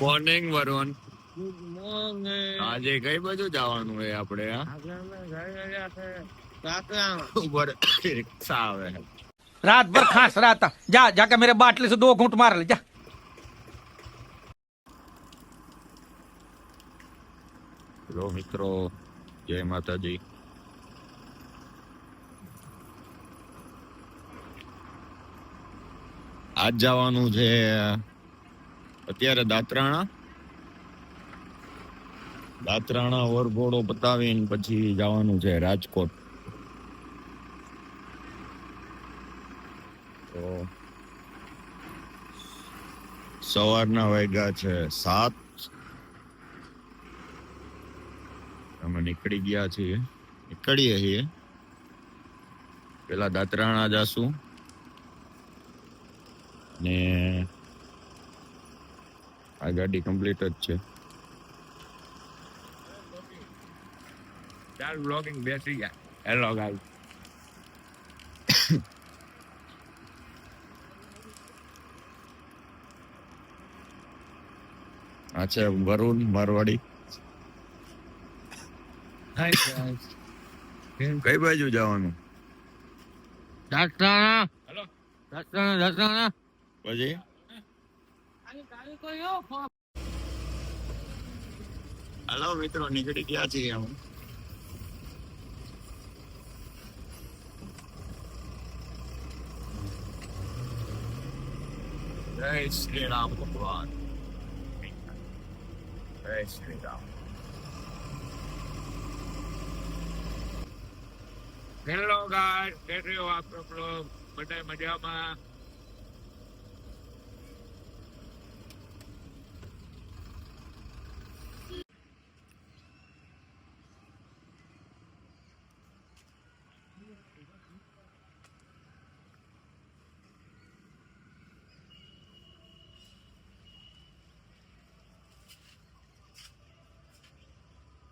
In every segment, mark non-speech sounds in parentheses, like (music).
Morning Varun આજે કઈ બાજુ જવાનું છે આપણે રાત ભર ખાસ રાત. જા જા કે મેરે બાટલી સે દો ઘૂંટ માર લે જા. હેલો મિત્રો જય માતાજી. આજ જવાનું છે અત્યારે દાતરાણા. દાતરાણા ઓરઘોડો પતાવીને પછી જવાનું છે રાજકોટ. તો સવારના વાગ્યા છે સાત. અમે નીકળી ગયા છીએ. નીકળીએ છીએ. પેલા દાતરાણા જાશું. ને આ ગાડી કમ્પ્લીટ જ છે ચાલ બ્લોગિંગ બેસી ગયા હેલો ગાઈસ (coughs) આ છે વરુણ મારવાડી. કઈ બાજુ જવાનું દાતાણા. હેલો. દાતાણા, દાતાણા. પછી હલો મિત્રો, નીકળી ગયા છીએ અમે. જય શ્રી રામ ભગવાન. જય શ્રી રામ. હેલો ગાઈસ, કેમ છો આપ બધા મજામાં?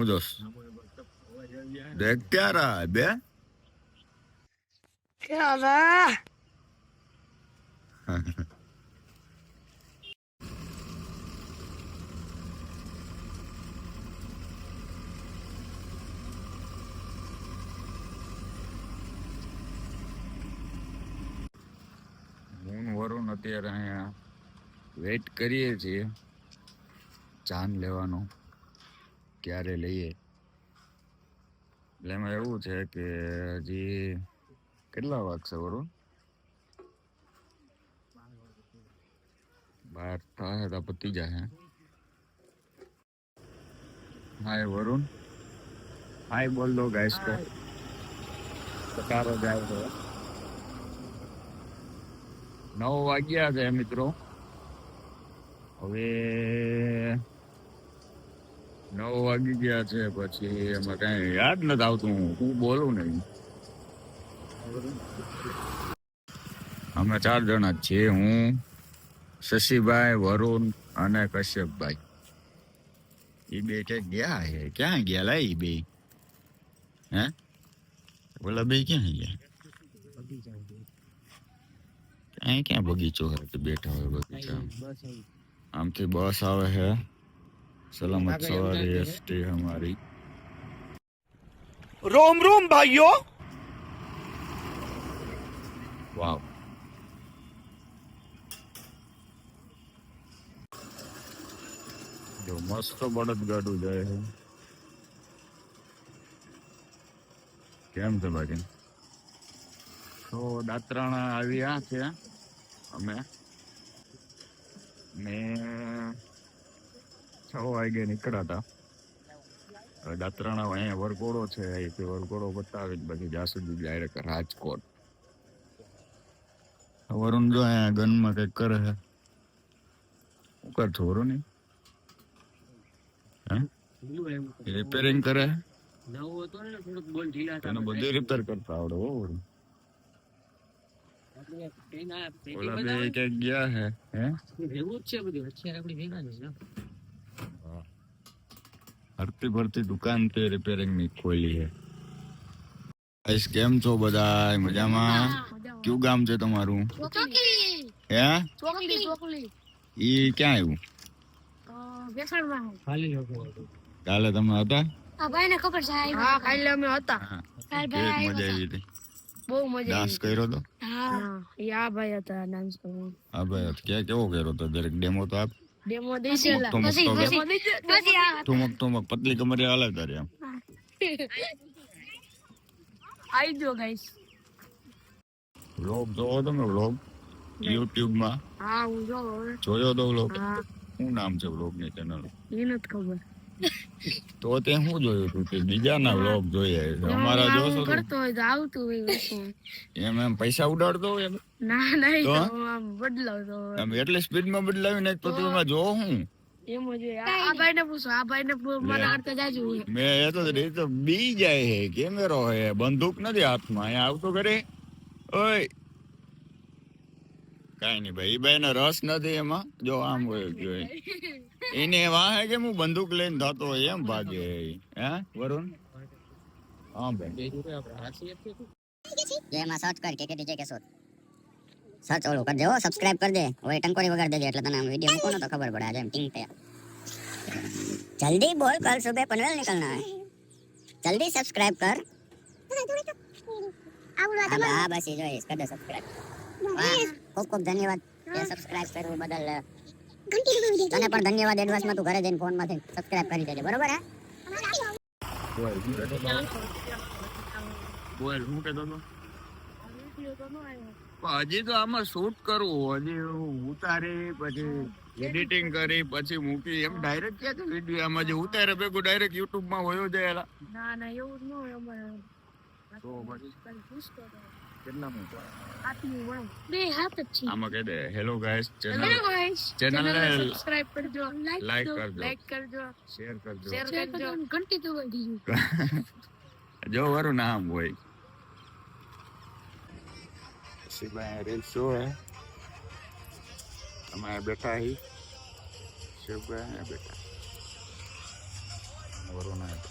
মুজস দেখ ক্যারা বে ক্যারা વરુણ અત્યારે અહીંયા વેઇટ કરીએ છીએ. ચાન લેવાનું. ક્યારે લઈએ? એટલે એમાં એવું છે કે હજી કેટલા વાગશે વરુણ? બાર થાય તો પતી જાય હાય વરુણ. હાય બોલ દો ગાઈસ તો. પતારો જાય છે નવ વાગ્યા છે મિત્રો. હવે નવ વાગી ગયા છે, પછી એમાં કઈ યાદ નથી આવતું. હું બોલું નહીં. અમે ચાર જણા છીએ. હું, શશીભાઈ, વરુણ અને કશ્યપભાઈ. એ બે ગયા છે? ક્યાં ગયા? લા એ બે. હે? ઓલા બે ક્યાં ગયા? અહીં ક્યાં બગીચો હોય? બેઠા હોય બગીચા આમથી બસ આવે છે. સલામત સવારી એસટી हमारी रोम रोम भाइयों વાવ જો મસ્ત બળદ ગાડું જાય છે કેમ છે બાકી તો દાતરાણા આવ્યા છે અમે ને છ વાગે નીકળ્યા હતા દાત્રાણા અહીંયા વરઘોડો છે અહીંથી વરઘોડો બતાવી પછી જ્યાં સુધી ડાયરેક્ટ રાજકોટ. વરુણ જો અહીંયા ગનમાં કંઈક કરે છે. શું કર છો વરુણ રિપેરિંગ કરે બધું રિપેર કરતા આવડે હો ઓલા બે ક્યાંક ગયા છે, હે? એવું જ છે બધું. અત્યારે આપણે ભેગા જ છે. હરતી ભરતી દુકાન તે રિપેરિંગની ખોલી છે. ગાઈસ કેમ છો બધા મજામાં? કયું ગામ છે તમારું? હે? ચોકલી. ચોકલી. ઈ ક્યાં આવ્યું કાલે તમે હતા? ભાઈ ભાઈને ખબર છે હા કાલે અમે હતા. હા. કાલ કેવીક ભાઈ મજા આવી બહુ મજા કર્યો તો હા. યા ભાઈ હતા ડાન્સ કરવાનો હા ભાઈ કે કેવો કર્યો તો દરેક ડેમો તો આપ ડેમો ઠુમક પછી પછી ઠુમક ઠુમક પતલી કમરે હાલે તારે એમ આવી જો ગાઈસ વ્લોગ જોવો તમે વ્લોગ યુટ્યુબમાં? હા હું જો જોયો તો વ્લોગ શું નામ છે વ્લોગની ચેનલ એ નથી ખબર. તો તે હું જોયું તું કે બીજાના વ્લોગ જોઈએ અમારા જોશો કરતો હોય તો આવતું હોય એમ એમ પૈસા ઉડાડતો હોય? ના નહીં તો? તો આમ બદલાવતો એમ એટલે સ્પીડમાં બદલાવી નાખ તો તું એમાં જો હું. એમ જ હોય. આ આ ભાઈને પૂછો આ ભાઈને પૂ- મારા કરતા જાજુ હોય. મેં એ તો એ તો બી જાય હે કેમેરો હે બંદૂક નથી હાથમાં. આવતો કરે ઓય. કાઈ નહીં ભાઈ ભાઈ ભાઈને રસ નથી એમાં. જો આમ હોય (laughs) જોઈએ એને વાહે કે હું બંદૂક લઈને થતો હોય એમ ભાગે હે વરુણ હા ભાઈ જે એમાં સર્ચ કર કે કે ડીજે કેશોદ સર્ચ ઓલું કરી દે હો સબસ્ક્રાઇબ કરી દે હવે ટંકોરી વગાડ દેજે એટલે તને આમ વિડિયો મૂકો ને તો ખબર પડે આજે એમ ટીંગ पे जल्दी बोल कल सुबह पनवेल निकलना है जल्दी सब्सक्राइब कर हाँ हाँ बस ये जो है इसका दे सब्सक्राइब वाह खूब खूब धन्यवाद ये સબસ્ક્રાઇબ કર્યું એ બદલ તને પણ ધન્યવાદ એડવાન્સમાં તું ઘરે જઈને ફોનમાંથી સબસ્ક્રાઇબ કરી દેજે બરોબર હે બોલ હું. કે દોનો હજી તો આમાં શૂટ કરવું હજી ઉતારી પછી એડિટિંગ કરી પછી મૂકી એમ ડાયરેક્ટ ક્યાં તો વીડિયો આમાં જે ઉતારે ભેગું ડાયરેક્ટ યુટ્યુબમાં હોયો જાયેલા ના ના એવું ન હોય અમારે. તો પછી? આમાં કહી દે. હેલો ગાઈસ ચેનલ ચેનલને કરજો. Like like કરજો. કરજો. કરજો. શેર કરજો. શેર કરજો. ઘંટી તો વળી (laughs) જો વારું નામ હોય. શિવભાઈ રીલ શો હે. અમે બેઠા હી. શિવભાઈ બેઠા. વરું ના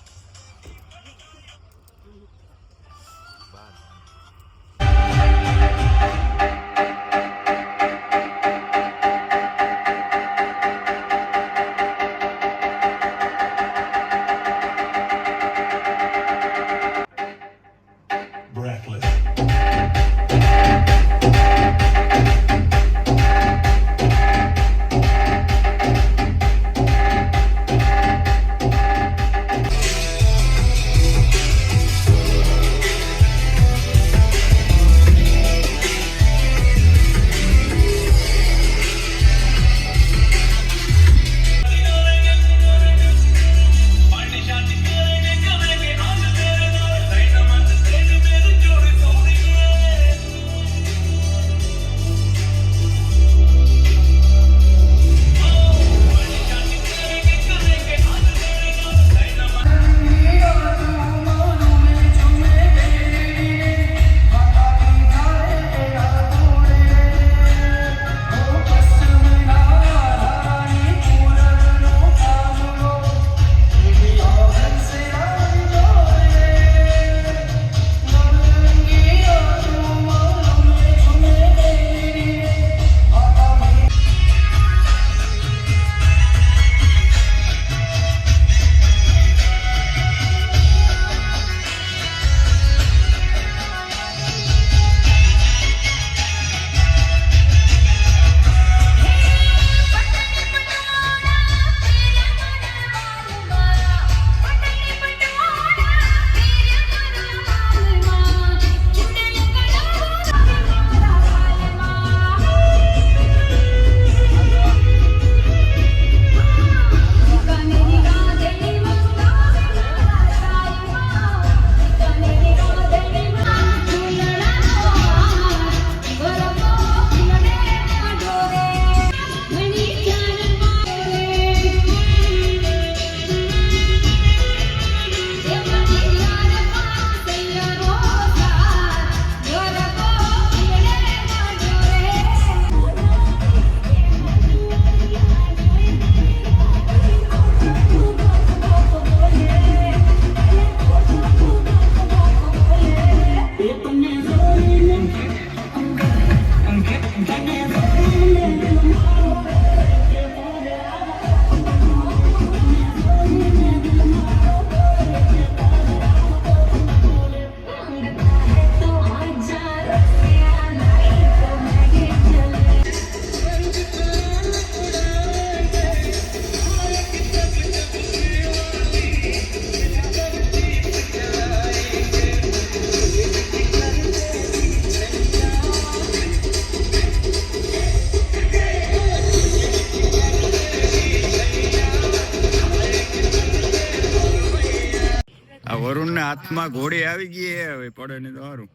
હાથમાં ઘોડી આવી ગઈ હે હવે પડે ને તો સારું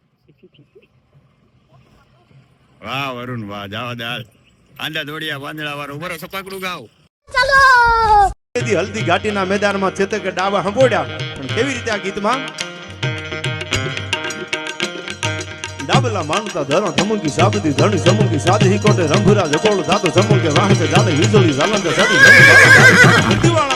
વાહ વરુણ વાહ જાવા દાલ આંડા દોડિયા પાંદડા વાળો ઉભરો સપાકડું ગાવ દી હલ્દી ઘાટીના મેદાનમાં ચેતકે ડાવા હંભોડ્યા પણ કેવી રીતે આ ગીતમાં? ડાબલા માનતા ધરો ધમુકી સાબતી ધણી સમુકી સાધી કોટે રંભુરા જકોળ ધાતો સમુકે વાહતે જાતે વીજળી ઝાલંત સાધી હલ્દીવાળા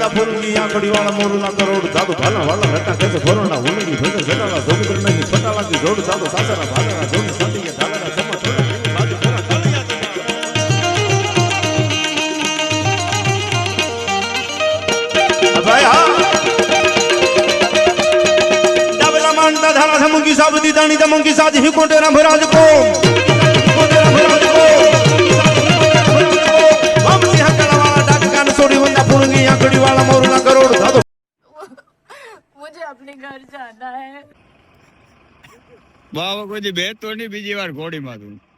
વાળા ફોરુની આંખડી વાળા મોરુના કરોડ દાદુ ભાલા વાળા રટા કેસે ફોરણા ઉનડી ભજન જડાલા જોગદર નહીં પટાલા કી જોડ દાદુ સાસરા ભાગરા જોડ સાતી કે ધાગરા સમા થોડા બાજુ ખરા કાલિયા તા ભાઈ હા. ડાબલા માંડતા ધારા ધમુકી સાબતી દાણી ધમુકી સાજી હિકોટે રામરાજ કો जाना है वाह वो कुछ बेहतर नहीं बीजी बार घोड़ी मारूंगा